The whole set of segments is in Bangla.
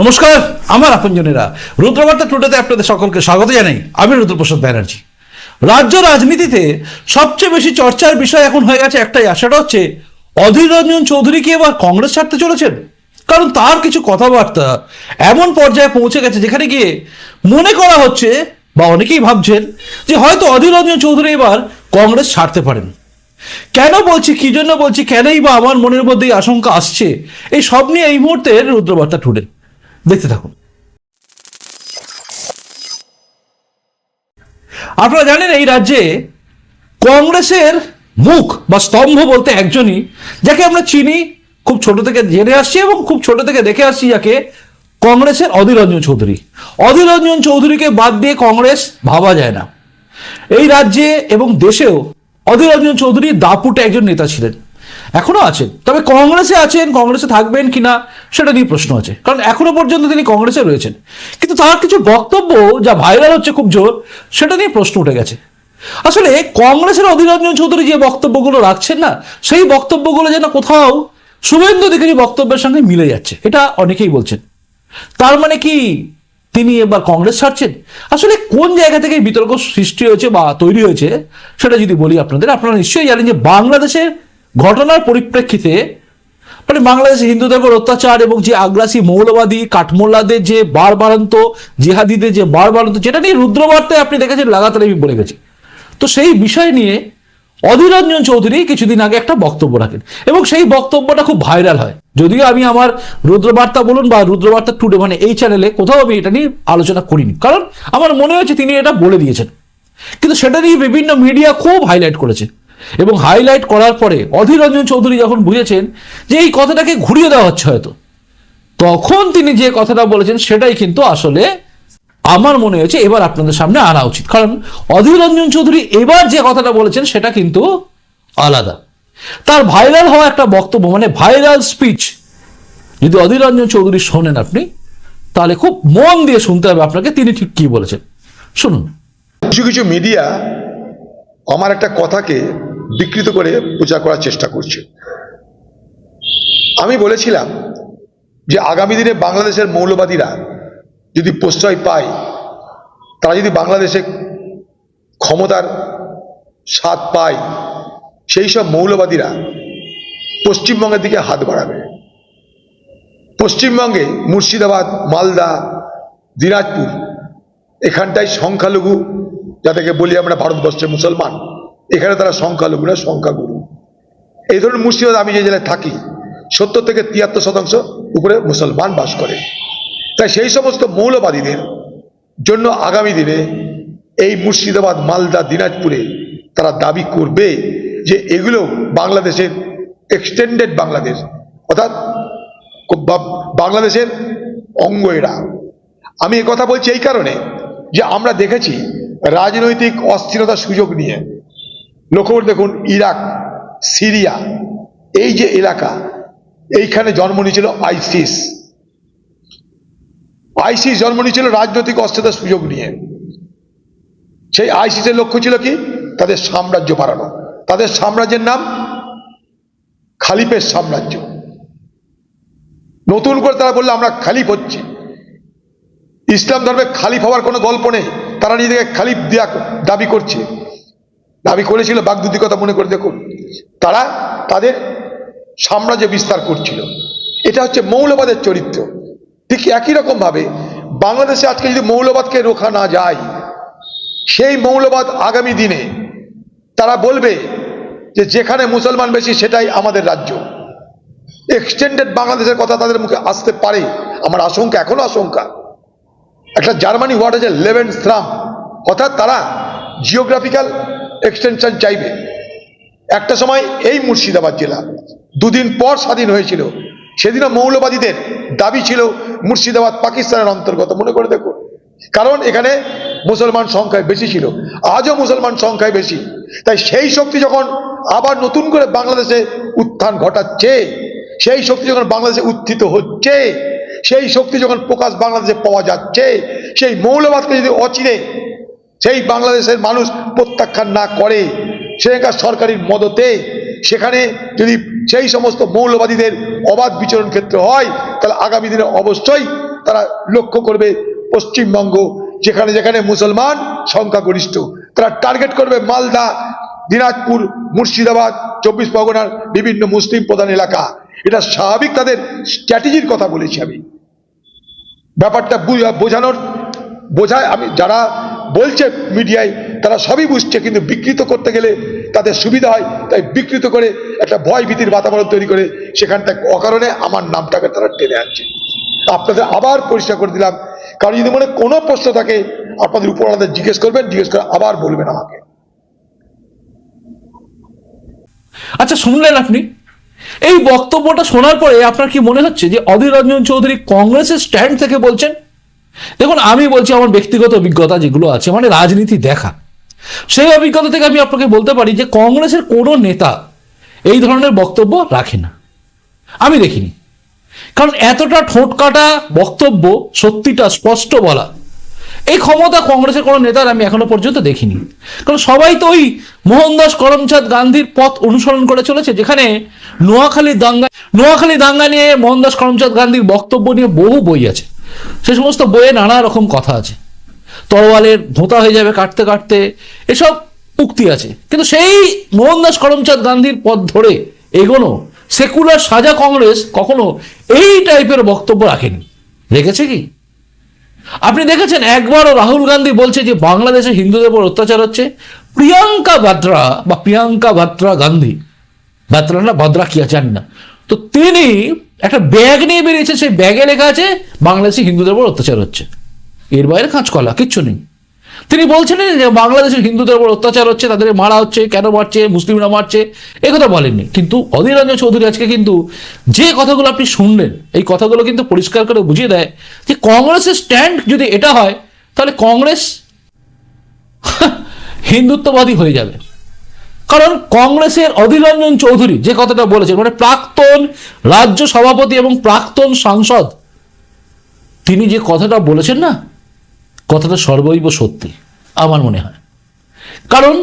নমস্কার, আমার আপনজনেরা। রুদ্রবার্তা টুডেতে আপনাদের সকলকে স্বাগত জানাই। আমি রুদ্রপ্রসাদ ব্যানার্জি। রাজ্য রাজনীতিতে সবচেয়ে বেশি চর্চার বিষয় এখন হয়ে গেছে একটাই আশাটা হচ্ছে, অধীর রঞ্জন চৌধুরী কি এবার কংগ্রেস ছাড়তে চলেছেন? কারণ তার কিছু কথাবার্তা এমন পর্যায়ে পৌঁছে গেছে যেখানে গিয়ে মনে করা হচ্ছে, বা অনেকেই ভাবছেন, যে হয়তো অধীর রঞ্জন চৌধুরী এবার কংগ্রেস ছাড়তে পারেন। কেন বলছি, কি জন্য বলছি, কেনই বা আমার মনের মধ্যে আশঙ্কা আসছে, এই সব নিয়ে এই মুহূর্তে রুদ্রবার্তা টুডে। দেখতে থাকুন। আপনারা জানেন এই রাজ্যে কংগ্রেসের মুখ বা স্তম্ভ বলতে একজনই, যাকে আমরা চিনি, খুব ছোট থেকে জেনে আসছি এবং খুব ছোট থেকে দেখে আসছি যাকে কংগ্রেসের অধীর রঞ্জন চৌধুরী। অধীর রঞ্জন চৌধুরীকে বাদ দিয়ে কংগ্রেস ভাবা যায় না। এই রাজ্যে এবং দেশেও অধীর রঞ্জন চৌধুরী দাপুটে একজন নেতা ছিলেন। এখনও আছেন। তবে কংগ্রেসে আছেন, কংগ্রেসে থাকবেন কিনা সেটা নিয়ে প্রশ্ন আছে। কারণ এখনও পর্যন্ত তিনি কংগ্রেসে রয়েছেন। কিন্তু তার কিছু বক্তব্য যা ভাইরাল হচ্ছে খুব জোর, সেটা নিয়ে প্রশ্ন উঠে গেছে। আসলে কংগ্রেসের অধীর রঞ্জন চৌধুরী যে বক্তব্যগুলো রাখছেন না, সেই বক্তব্যগুলো যেন কোথাও শুভেন্দু অধিকারী বক্তব্যের সঙ্গে মিলে যাচ্ছে, এটা অনেকেই বলছেন। তার মানে কি তিনি এবার কংগ্রেস ছাড়ছেন? আসলে কোন জায়গা থেকে বিতর্ক সৃষ্টি হয়েছে বা তৈরি হয়েছে, সেটা যদি বলি আপনাদের, আপনারা নিশ্চয়ই জানেন যে বাংলাদেশের ঘটনার পরিপ্রেক্ষিতে মানে বাংলাদেশে হিন্দুদের উপর অত্যাচার এবং যে আগ্রাসী মৌলবাদী, কাঠমোল্লাদের যে বারবারান্ত জিহাদিদের যে বারবারান্ত যেটা নিয়ে রুদ্রবার্তায় আপনি দেখেছেন, লাগাতার আমি বলে গেছি। তো সেই বিষয় নিয়ে অধীর চৌধুরী কিছুদিন আগে একটা বক্তব্য রাখেন এবং সেই বক্তব্যটা খুব ভাইরাল হয়। যদিও আমি আমার রুদ্রবার্তা বলুন বা রুদ্রবার্তা টুডে মানে এই চ্যানেলে কোথাও আমি এটা নিয়ে আলোচনা করিনি। কারণ আমার মনে হয়েছে তিনি এটা বলে দিয়েছেন। কিন্তু সেটা নিয়ে বিভিন্ন মিডিয়া খুব হাইলাইট করেছে। এবং হাইলাইট করার পরে অধীর রঞ্জন চৌধুরী যখন বুঝেছেন যে এই কথাটাকে ঘুরিয়ে দেওয়া হচ্ছে হয়তো, তখন তিনি যে কথাটা বলেছেন সেটাই কিন্তু আসলে আমার মনে হয়েছে এবার আপনাদের সামনে আনা উচিত। কারণ অধীর রঞ্জন চৌধুরী এবার যে কথাটা বলেছেন সেটা কিন্তু আলাদা। তার ভাইরাল হওয়া একটা বক্তব্য মানে ভাইরাল স্পিচ যদি অধীর রঞ্জন চৌধুরী শোনেন আপনি, তাহলে খুব মন দিয়ে শুনতে হবে আপনাকে তিনি ঠিক কি বলেছেন। শুনুন। কিছু কিছু মিডিয়া আমার একটা কথাকে বিকৃত করে প্রচার করার চেষ্টা করছে। আমি বলেছিলাম যে আগামী দিনে বাংলাদেশের মৌলবাদীরা যদি প্রশ্রয় পায়, তারা যদি বাংলাদেশে ক্ষমতার স্বাদ পায়, সেই সব মৌলবাদীরা পশ্চিমবঙ্গের দিকে হাত বাড়াবে। পশ্চিমবঙ্গে মুর্শিদাবাদ, মালদা, দিনাজপুর, এখানটায় সংখ্যালঘু, যাদেরকে বলি আমরা ভারতবর্ষের মুসলমান এখানে তারা সংখ্যালঘু না সংখ্যাগুরু। এই ধরনের মুর্শিদাবাদ আমি যে জেলায় থাকি, সত্তর থেকে তিয়াত্তর শতাংশ উপরে মুসলমান বাস করে। তাই সেই সমস্ত মৌলবাদীদের জন্য আগামী দিনে এই মুর্শিদাবাদ, মালদা, দিনাজপুরে তারা দাবি করবে যে এগুলো বাংলাদেশের এক্সটেন্ডেড বাংলাদেশ, অর্থাৎ বাংলাদেশের অঙ্গ এরা। আমি কথা বলছি এই কারণে যে আমরা দেখেছি রাজনৈতিক অস্থিরতার সুযোগ নিয়ে লক্ষ্য করে দেখুন, ইরাক, সিরিয়া, এই যে এলাকা, এইখানে জন্ম নিয়েছিল আইসিস। আইসিস জন্ম নিয়েছিল রাজনৈতিক অস্থিরতার সুযোগ নিয়ে। সেই আইসিসের লক্ষ্য ছিল কি? তাদের সাম্রাজ্য বাড়ানো। তাদের সাম্রাজ্যের নাম খালিফের সাম্রাজ্য। নতুন করে তারা বলল, আমরা খালিফ হচ্ছি। ইসলাম ধর্মে খালিফ হওয়ার কোনো গল্প নেই। তারা নিজেকে খালিফ দেয়া দাবি করছে। দাবি করেছিল বাগদুদি কথা মনে করে দেখুন। তারা তাদের সাম্রাজ্য বিস্তার করছিল। এটা হচ্ছে মৌলবাদের চরিত্র। ঠিক একই রকম ভাবে বাংলাদেশে আজকে যদি মৌলবাদকে রোখা না যায়, সেই মৌলবাদ আগামী দিনে তারা বলবে যে যেখানে মুসলমান বেশি সেটাই আমাদের রাজ্য। এক্সটেন্ডেড বাংলাদেশের কথা তাদের মুখে আসতে পারে, আমার আশঙ্কা, এখনও আশঙ্কা। একটা জার্মানি ওয়ার্ড আছে লেভেন স্রাম অর্থাৎ তারা জিওগ্রাফিক্যাল এক্সটেনশন চাইবে। একটা সময় এই মুর্শিদাবাদ জেলা দুদিন পর স্বাধীন হয়েছিল। সেদিনও মৌলবাদীদের দাবি ছিল মুর্শিদাবাদ পাকিস্তানের অন্তর্গত। মনে করে দেখুন, কারণ এখানে মুসলমান সংখ্যায় বেশি ছিল। আজও মুসলমান সংখ্যায় বেশি। তাই সেই শক্তি যখন আবার নতুন করে বাংলাদেশে উত্থান ঘটাচ্ছে, সেই শক্তি যখন বাংলাদেশে উত্থিত হচ্ছে, সেই শক্তি যখন প্রকাশ বাংলাদেশে পাওয়া যাচ্ছে, সেই মৌলবাদকে যদি অচিরে সেই বাংলাদেশের মানুষ প্রত্যাখ্যান না করে, সেখানকার সরকারির মদতে, সেখানে যদি সেই সমস্ত মৌলবাদীদের অবাধ বিচরণ ক্ষেত্র হয়, তাহলে আগামী দিনে অবশ্যই তারা লক্ষ্য করবে পশ্চিমবঙ্গ, যেখানে যেখানে মুসলমান সংখ্যাগরিষ্ঠ। তারা টার্গেট করবে মালদা, দিনাজপুর, মুর্শিদাবাদ, চব্বিশ পরগনার বিভিন্ন মুসলিম প্রধান এলাকা। এটা স্বাভাবিক তাদের স্ট্র্যাটেজির কথা বলেছি আমি। ব্যাপারটা বোঝানোর বোঝায় আমি যারা বলছে মিডিয়ায়, তারা সবই বুঝছে, কিন্তু বিকৃত করতে গেলে তাদের সুবিধা হয়। তাই বিকৃত করে একটা ভয় ভীতির বাতাবরণ তৈরি করে সেখান থেকে অকারণে আমার নামটাকে তারা টেনে আনছে। আপনাদের আবার পরিষ্কার করে দিলাম। কারণ যদি মনে কোনো প্রশ্ন থাকে, আপনাদের উপর আমাদের জিজ্ঞেস করবেন, জিজ্ঞেস করে আবার বলবেন আমাকে। আচ্ছা শুনলেন আপনি? এই বক্তব্যটা শোনার পরে আপনার কি মনে হচ্ছে যে অধীর রঞ্জন চৌধুরী কংগ্রেসের স্ট্যান্ড থেকে বলছেন? দেখুন, আমি বলছি আমার ব্যক্তিগত অভিজ্ঞতা যেগুলো আছে মানে রাজনীতি দেখা। সেই অভিজ্ঞতা থেকে আমি আপনাকে বলতে পারি যে কংগ্রেসের কোনো নেতা এই ধরনের বক্তব্য রাখে না। আমি দেখিনি। কারণ এতটা ঠোঁট কাটা বক্তব্য, সত্যিটা স্পষ্ট বলা, এই ক্ষমতা কংগ্রেসের কোনো নেতার আমি এখনও পর্যন্ত দেখিনি। কারণ সবাই তো ওই মোহনদাস করমচাঁদ গান্ধীর পথ অনুসরণ করে চলেছে, যেখানে নোয়াখালী দাঙ্গা নোয়াখালী দাঙ্গা নিয়ে মোহনদাস করমচাঁদ গান্ধীর বক্তব্য নিয়ে বহু বই আছে। সে সমস্ত বইয়ে নানা রকম কথা আছে। তরোয়ালের ধোঁতা হয়ে যাবে কাটতে কাটতে, এসব উক্তি আছে। কিন্তু সেই মোহনদাস করমচাঁদ গান্ধীর পথ ধরে এগোনো সেকুলার সাজা কংগ্রেস কখনো এই টাইপের বক্তব্য রাখেনি। রেখেছে কি? আপনি দেখেছেন একবারও রাহুল গান্ধী বলছে যে বাংলাদেশে হিন্দুদের উপর অত্যাচার হচ্ছে? প্রিয়াঙ্কা বাদ্রা বা প্রিয়াঙ্কা বাদ্রা গান্ধী। বাদ্রা না ভদ্রা কি জানি না? তো তিনি একটা ব্যাগ নিয়ে বেরিয়েছে, সেই ব্যাগে লেখা আছে, বাংলাদেশে হিন্দুদের উপর অত্যাচার হচ্ছে। এর বাইরে কাঁচকলা কিচ্ছু নেই। তিনি বলছেন যে বাংলাদেশের হিন্দুদের উপর অত্যাচার হচ্ছে, তাদের মারা হচ্ছে, কেন মারছে, মুসলিমরা মারছে, এ কথা বলেননি। কিন্তু অধীর রঞ্জন চৌধুরী আজকে কিন্তু যে কথাগুলো আপনি শুনলেন, এই কথাগুলো কিন্তু পরিষ্কার করে বুঝিয়ে দেয় যে কংগ্রেসের স্ট্যান্ড যদি এটা হয়, তাহলে কংগ্রেস হিন্দুত্ববাদী হয়ে যাবে। কারণ কংগ্রেসের অধীর রঞ্জন চৌধুরী যে কথাটা বলেছেন মানে প্রাক্তন রাজ্য সভাপতি এবং প্রাক্তন সাংসদ, তিনি যে কথাটা বলেছেন না, কথাটা সর্বৈব সত্যি, আমার মনে হয়। কারণ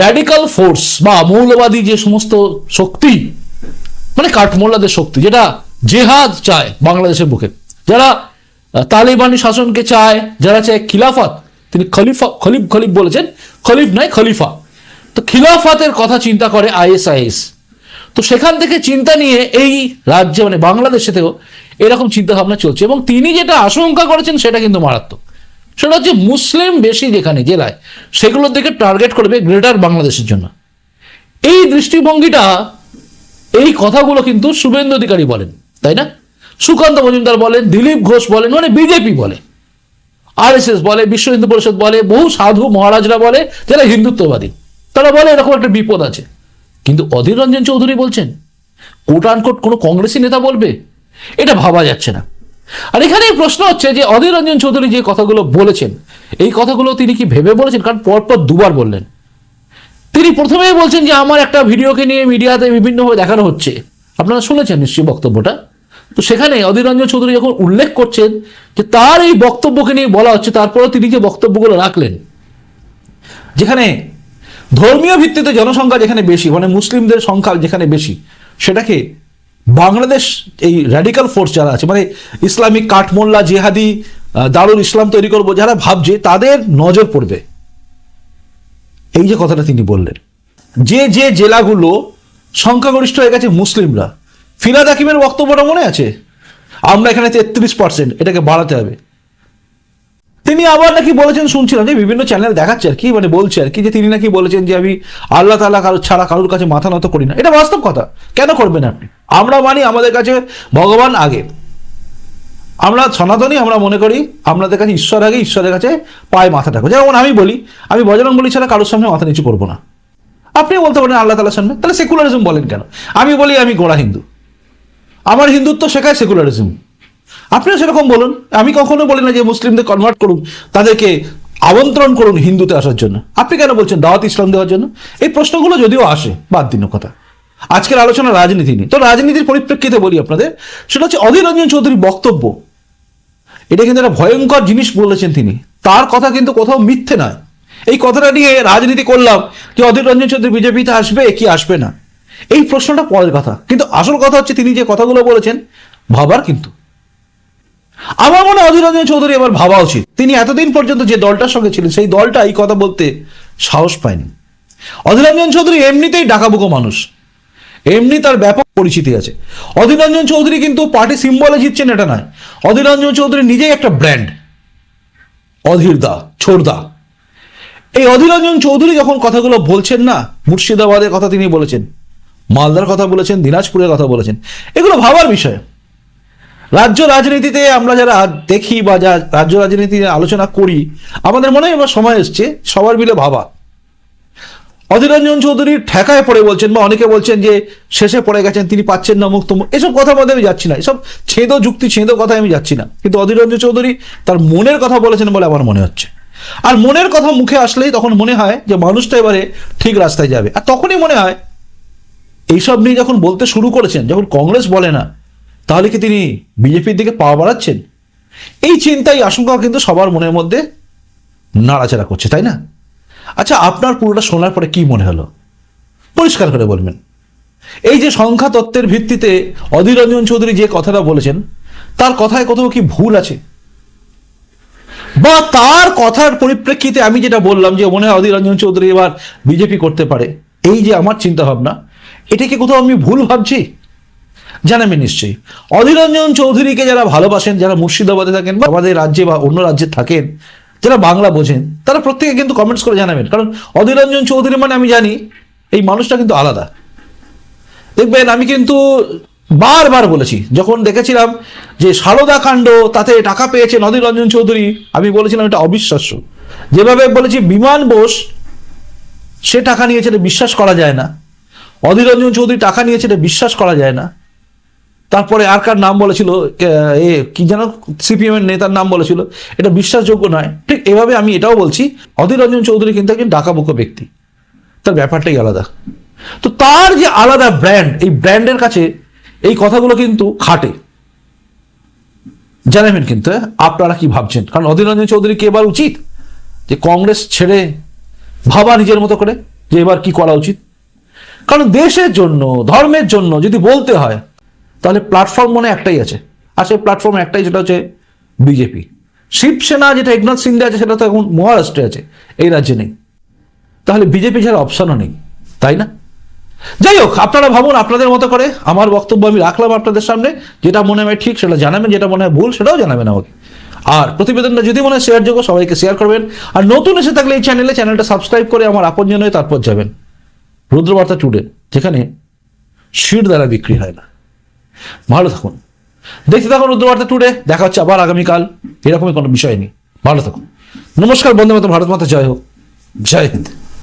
র্যাডিক্যাল ফোর্স বা মৌলবাদী যে সমস্ত শক্তি মানে কাঠমোল্লাদের শক্তি, যেটা জেহাদ চায় বাংলাদেশের বুকে, যারা তালিবানি শাসনকে চায়, যারা চায় খিলাফত, তিনি খলিফা, খলিফ খলিফ বলেছেন, খলিফ নয়, খলিফা। তো খিলাফতের কথা চিন্তা করে আইএসআইএস। তো সেখান থেকে চিন্তা নিয়ে এই রাজ্যে মানে বাংলাদেশেতেও এরকম চিন্তা ভাবনা চলছে এবং তিনি যেটা আশঙ্কা করেছেন সেটা কিন্তু মারাত্মক। সেটা হচ্ছে মুসলিম বেশি যেখানে, জেলায়, সেগুলোর দিকে টার্গেট করবে গ্রেটার বাংলাদেশের জন্য। এই দৃষ্টিভঙ্গিটা, এই কথাগুলো কিন্তু শুভেন্দু অধিকারী বলেন, তাই না? সুকান্ত মজুমদার বলেন, দিলীপ ঘোষ বলেন মানে বিজেপি বলে। আরএসএস বলে বিশ্ব হিন্দু পরিষদ বলে, বহু সাধু মহারাজরা বলে, যারা হিন্দুত্ববাদী। তারা বলে, এরকম একটা বিপদ আছে। কিন্তু অধীর রঞ্জন চৌধুরী বলছেন, কোট আনকোট কোনো কংগ্রেসি নেতা বলবে? এটা ভাবা যাচ্ছে না। আর এখানে প্রশ্ন হচ্ছে যে, অধীর রঞ্জন চৌধুরী যে কথাগুলো বলেছেন, এই কথাগুলো তিনি কি ভেবে বলেছেন? কারণ পরপর দুবার বললেন। তিনি প্রথমেই বলছেন যে, আমার একটা ভিডিওকে নিয়ে মিডিয়াতে বিভিন্নভাবে দেখানো হচ্ছে। আপনারা শুনেছেন নিশ্চয়ই বক্তব্যটা? তো সেখানে অধীর রঞ্জন চৌধুরী যখন উল্লেখ করছেন যে, তার এই বক্তব্যকে নিয়ে বলা হচ্ছে, তারপরেও তিনি যে বক্তব্যগুলো রাখলেন, যেখানে ধর্মীয় ভিত্তিতে জনসংখ্যা যেখানে বেশি মানে মুসলিমদের সংখ্যা যেখানে বেশি, সেটাকে বাংলাদেশ এই র্যাডিক্যাল ফোর্স যারা আছে মানে ইসলামিক কাঠমোল্লা, জেহাদি দারুল ইসলাম তৈরি করব যারা ভাবছে, তাদের নজর পড়বে। এই যে কথাটা তিনি বললেন, যে যে জেলাগুলো সংখ্যাগরিষ্ঠ হয়ে গেছে মুসলিমরা ফিরাদ হাকিমের বক্তব্যটা মনে আছে? আমরা এখানে তেত্রিশ পার্সেন্ট এটাকে বাড়াতে হবে। তিনি আবার নাকি বলেছেন, শুনছিলাম যে বিভিন্ন চ্যানেল দেখাচ্ছে আর কি মানে বলছে আর কি যে তিনি নাকি বলেছেন যে আমি আল্লাহ তালা কারও, ছাড়া কারোর কাছে মাথা নত করি না। এটা বাস্তব কথা। কেন করবেন আপনি? আমরা মানি আমাদের কাছে ভগবান আগে। আমরা সনাতনী, আমরা মনে করি আপনাদের কাছে ঈশ্বর আগে, ঈশ্বরের কাছে পায়ে মাথা রাখো। যেমন আমি বলি, আমি বজরং বলি ছাড়া কারোর সামনে মাথা নিচু করব না। আপনি বলতে পারেন আল্লাহ তালার সামনে। তাহলে সেকুলারিজম বলেন কেন? আমি বলি আমি গোড়া হিন্দু। আমার হিন্দুত্ব শেখায় সেকুলারিজম আপনিও সেরকম বলুন। আমি কখনো বলি না যে মুসলিমদের কনভার্ট করুন, তাদেরকে আমন্ত্রণ করুন হিন্দুতে আসার জন্য। আপনি কেন বলছেন দাওয়াত ইসলাম দেওয়ার জন্য? এই প্রশ্নগুলো যদিও আসে, বাদ দিন কথা। আজকের আলোচনা রাজনীতি নিয়ে। তো রাজনীতির পরিপ্রেক্ষিতে বলি আপনাদের, সেটা হচ্ছে অধীর রঞ্জন চৌধুরীর বক্তব্য। এটা কিন্তু একটা ভয়ঙ্কর জিনিস বলেছেন তিনি। তার কথা কিন্তু কোথাও মিথ্যে নয়। এই কথাটা নিয়ে রাজনীতি করলাম যে অধীর রঞ্জন চৌধুরী বিজেপিতে আসবে, কি আসবে না। এই প্রশ্নটা পরের কথা। কিন্তু আসল কথা হচ্ছে তিনি যে কথাগুলো বলেছেন, ভাবার কিন্তু। আমার মনে হয় অধীর রঞ্জন চৌধুরী এবার ভাবা উচিত। তিনি এতদিন পর্যন্ত যে দলটার সঙ্গে ছিলেন, সেই দলটা এই কথা বলতে সাহস পায়নি। অধীর রঞ্জন চৌধুরী এমনিতেই ডাকাবুকো মানুষ। এমনি তার ব্যাপক পরিচিতি আছে। অধীর রঞ্জন চৌধুরী কিন্তু পার্টি সিম্বলে জিতছেন এটা নয়। অধীর রঞ্জন চৌধুরী নিজেই একটা ব্র্যান্ড। অধীর দা ছোড়দা এই অধীর রঞ্জন চৌধুরী যখন কথাগুলো বলছেন না, মুর্শিদাবাদের কথা তিনি বলেছেন, মালদার কথা বলেছেন, দিনাজপুরের কথা বলেছেন, এগুলো ভাবার বিষয়। রাজ্য রাজনীতিতে আমরা যারা দেখি বা যা রাজ্য রাজনীতি আলোচনা করি, আমাদের মনে হয় এবার সময় এসছে সবার মিলে ভাবা। অধীর রঞ্জন চৌধুরী ঠেকায় পড়ে বলছেন বা অনেকে বলছেন যে শেষে পড়ে গেছেন, তিনি পাচ্ছেন না মুক্ত এসব কথা মধ্যে আমি যাচ্ছি না, এসব ছেদ যুক্তি, ছেদ কথায় আমি যাচ্ছি না। কিন্তু অধীর রঞ্জন চৌধুরী তার মনের কথা বলেছেন বলে আমার মনে হচ্ছে। আর মনের কথা মুখে আসলেই তখন মনে হয় যে মানুষটা এবারে ঠিক রাস্তায় যাবে। আর তখনই মনে হয়, এইসব নিয়ে যখন বলতে শুরু করেছেন, যখন কংগ্রেস বলে না তাহলে কি তিনি বিজেপির দিকে পা বাড়াচ্ছেন? এই চিন্তাই আশঙ্কা কিন্তু সবার মনের মধ্যে নাড়াচাড়া করছে, তাই না? আচ্ছা আপনার পুরোটা শোনার পরে কি মনে হলো? পরিষ্কার করে বলবেন। এই যে সংখ্যা তত্ত্বের ভিত্তিতে অধীর রঞ্জন চৌধুরী যে কথাটা বলেছেন, তার কথায় কোথাও কি ভুল আছে? বা তার কথার পরিপ্রেক্ষিতে আমি যেটা বললাম যে মনে হয় অধীর রঞ্জন চৌধুরী এবার বিজেপি করতে পারে, এই যে আমার চিন্তা ভাবনা এটা কি কোথাও আমি ভুল ভাবছি? জানাবেন নিশ্চয়ই। অধীর রঞ্জন চৌধুরীকে যারা ভালোবাসেন, যারা মুর্শিদাবাদে থাকেন বা আমাদের রাজ্যে বা অন্য রাজ্যে থাকেন, যারা বাংলা বোঝেন, তারা প্রত্যেকে কিন্তু কমেন্টস করে জানাবেন। কারণ অধীর রঞ্জন চৌধুরী মানে আমি জানি, এই মানুষটা কিন্তু আলাদা। দেখবেন আমি কিন্তু বারবার বলেছি, যখন দেখেছিলাম যে সারদা কাণ্ড, তাতে টাকা পেয়েছে নদী রঞ্জন চৌধুরী, আমি বলেছিলাম এটা অবিশ্বাস্য। যেভাবে বলেছি, বিমান বোস, সে টাকা নিয়েছে বিশ্বাস করা যায় না। অধীর রঞ্জন চৌধুরী টাকা নিয়েছে বিশ্বাস করা যায় না। তারপরে আর কার নাম বলেছিল? এ, কি যেন সিপিএম এর নেতার নাম বলেছিল। এটা বিশ্বাসযোগ্য নয়। ঠিক এভাবে আমি এটাও বলছি, অধীর রঞ্জন চৌধুরী কিন্তু একজন ডাকাবুকো ব্যক্তি। তার ব্যাপারটাই আলাদা। তো তার যে আলাদা ব্র্যান্ড, এই ব্র্যান্ডের কাছে এই কথাগুলো কিন্তু খাটে। জানাবেন কিন্তু হ্যাঁ? আপনারা কি ভাবছেন? কারণ অধীর রঞ্জন চৌধুরী কি এবার উচিত? যে কংগ্রেস ছেড়ে ভাবা নিজের মতো করে, যে এবার কি করা উচিত? কারণ দেশের জন্য, ধর্মের জন্য যদি বলতে হয় তাহলে প্ল্যাটফর্ম মনে একটাই আছে। আর সেই প্ল্যাটফর্ম একটাই যেটা হচ্ছে বিজেপি শিবসেনা যেটা একনাথ সিন্ধে আছে, সেটা তো এখন মহারাষ্ট্রে আছে, এই রাজ্যে নেই। তাহলে বিজেপি ছাড়া অপশনও নেই, তাই না? যাই হোক, আপনারা ভাবুন, আপনাদের মতো করে আমার বক্তব্য আমি রাখলাম আপনাদের সামনে, যেটা মনে হয় ঠিক, সেটা জানাবেন, যেটা মনে হয় ভুল, সেটাও জানাবেন আমাকে। আর প্রতিবেদনটা যদি মনে হয় শেয়ারযোগ্য সবাইকে শেয়ার করবেন। আর নতুন এসে থাকলে এই চ্যানেলে চ্যানেলটা সাবস্ক্রাইব করে আমার আপনজন হয়ে তারপর যাবেন। রুদ্রবার্তা টুডে যেখানে শির দ্বারা বিক্রি হয় না। ভালো থাকুন। দেখতে থাকুন রুদ্রবার্তা টুডে দেখা হচ্ছে আবার আগামীকাল। এরকমই কোনো বিষয় নেই। ভালো থাকুন। নমস্কার বন্ধু মতো ভারত মাতা, জয় হোক। জয় হিন্দ।